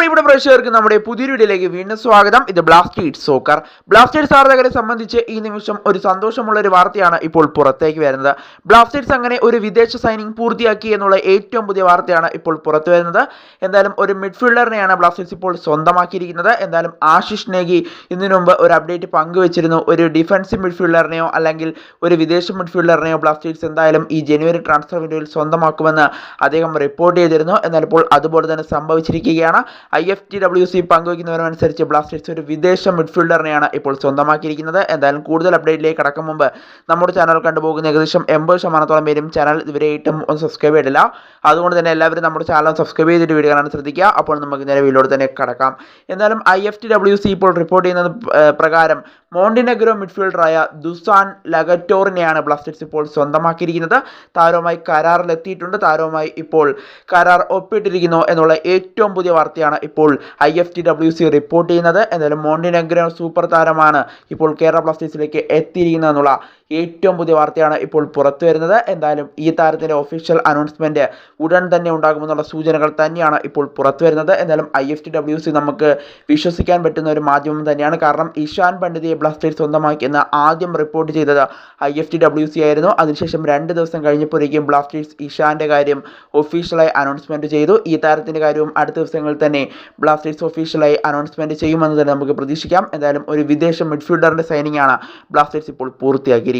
പ്രിയപ്പെട്ട പ്രേക്ഷകർക്ക് നമ്മുടെ പുതിയൊരു വീഡിയോയിലേക്ക് വീണ്ടും സ്വാഗതം. ഇത് ബ്ലാസ്റ്റേഴ്സ് സോക്കർ ബ്ലാസ്റ്റേഴ്സ് ആരാധകരെ സംബന്ധിച്ച് ഈ നിമിഷം ഒരു സന്തോഷമുള്ള ഒരു വാർത്തയാണ് ഇപ്പോൾ പുറത്തേക്ക് വരുന്നത്. ബ്ലാസ്റ്റേഴ്സ് അങ്ങനെ ഒരു വിദേശ സൈനിങ് പൂർത്തിയാക്കി എന്നുള്ള ഏറ്റവും പുതിയ വാർത്തയാണ് ഇപ്പോൾ പുറത്തു വരുന്നത്. എന്തായാലും ഒരു മിഡ്ഫീൽഡറിനെയാണ് ബ്ലാസ്റ്റേഴ്സ് ഇപ്പോൾ സ്വന്തമാക്കിയിരിക്കുന്നത്. എന്തായാലും ആശിഷ് നേഗി ഇതിനു മുമ്പ് ഒരു അപ്ഡേറ്റ് പങ്കുവച്ചിരുന്നു. ഒരു ഡിഫൻസ് മിഡ്ഫീൽഡറിനെയോ അല്ലെങ്കിൽ ഒരു വിദേശ മിഡ്ഫീൽഡറിനെയോ ബ്ലാസ്റ്റേഴ്സ് എന്തായാലും ഈ ജനുവരി ട്രാൻസ്ഫർ വിൻഡോയിൽ സ്വന്തമാക്കുമെന്ന് അദ്ദേഹം റിപ്പോർട്ട് ചെയ്തിരുന്നു. എന്നാൽ ഇപ്പോൾ അതുപോലെ തന്നെ സംഭവിച്ചിരിക്കുകയാണ്. I F T W C പങ്കുവയ്ക്കുന്നവരനുസരിച്ച് Blasters ഒരു വിദേശ മിഡ്ഫീൽഡറിനെയാണ് ഇപ്പോൾ സ്വന്തമാക്കിയിരിക്കുന്നത്. എന്തായാലും കൂടുതൽ അപ്ഡേറ്റിലേക്ക് കടക്കും മുമ്പ് നമ്മുടെ ചാനൽ കണ്ടുപോകുന്ന ഏകദേശം എൺപത് ശതമാനത്തോളം പേരും ചാനൽ ഇതുവരെയായിട്ടും ഒന്ന് സബ്സ്ക്രൈബ് ചെയ്തില്ല അതുകൊണ്ട് തന്നെ എല്ലാവരും നമ്മുടെ ചാനൽ സബ്സ്ക്രൈബ് ചെയ്തിട്ട് വീഡിയോ കാണാൻ ശ്രദ്ധിക്കുക. അപ്പോൾ നമുക്ക് നേരെ വീഡിയോ തന്നെ കടക്കാം. എന്നാലും I F T W C ഇപ്പോൾ റിപ്പോർട്ട് ചെയ്യുന്നത് പ്രകാരം മോണ്ടിനെഗ്രോ മിഡ്ഫീൽഡറായ ദുസാൻ ലഗറ്റോറിനെയാണ് ബ്ലാസ്റ്റേഴ്സ് ഇപ്പോൾ സ്വന്തമാക്കിയിരിക്കുന്നത്. താരവുമായി കരാറിലെത്തിയിട്ടുണ്ട്. താരവുമായി ഇപ്പോൾ കരാർ ഒപ്പിട്ടിരിക്കുന്നു എന്നുള്ള ഏറ്റവും പുതിയ വാർത്തയാണ് ഇപ്പോൾ I F T W C report ചെയ്യുന്നത്. എന്തായാലും മോണ്ടിനെഗ്രോ സൂപ്പർ താരമാണ് ഇപ്പോൾ കേരള ബ്ലാസ്റ്റേഴ്സിലേക്ക് എത്തിയിരിക്കുന്നത് എന്നുള്ള ഏറ്റവും പുതിയ വാർത്തയാണ് ഇപ്പോൾ പുറത്തു വരുന്നത്. എന്തായാലും ഈ താരത്തിന്റെ ഒഫീഷ്യൽ അനൗൺസ്മെന്റ് ഉടൻ തന്നെ ഉണ്ടാകുമെന്നുള്ള സൂചനകൾ തന്നെയാണ് ഇപ്പോൾ പുറത്തു വരുന്നത്. എന്തായാലും I F T W C നമുക്ക് വിശ്വസിക്കാൻ പറ്റുന്ന ഒരു മാധ്യമം തന്നെയാണ്. കാരണം ഇഷാൻ പണ്ഡിതയെ ബ്ലാസ്റ്റേഴ്സ് സ്വന്തമാക്കിയെന്ന് ആദ്യം റിപ്പോർട്ട് ചെയ്തത് I F T W C ആയിരുന്നു. അതിനുശേഷം രണ്ട് ദിവസം കഴിഞ്ഞപ്പോഴേക്കും ബ്ലാസ്റ്റേഴ്സ് ഇഷാന്റെ കാര്യം ഒഫീഷ്യലായി അനൗൺസ്മെന്റ് ചെയ്തു. ഈ താരത്തിന്റെ കാര്യവും അടുത്ത ദിവസങ്ങളിൽ തന്നെ ബ്ലാസ്റ്റേഴ്സ് ഒഫീഷ്യലായി അനൗൺസ്മെന്റ് ചെയ്യുമെന്ന് തന്നെ നമുക്ക് പ്രതീക്ഷിക്കാം. എന്തായാലും ഒരു വിദേശ മിഡ്ഫീൽഡറിന്റെ സൈനിങ് ആണ് ബ്ലാസ്റ്റേഴ്സ് ഇപ്പോൾ പൂർത്തിയാക്കിയിരിക്കുന്നത്.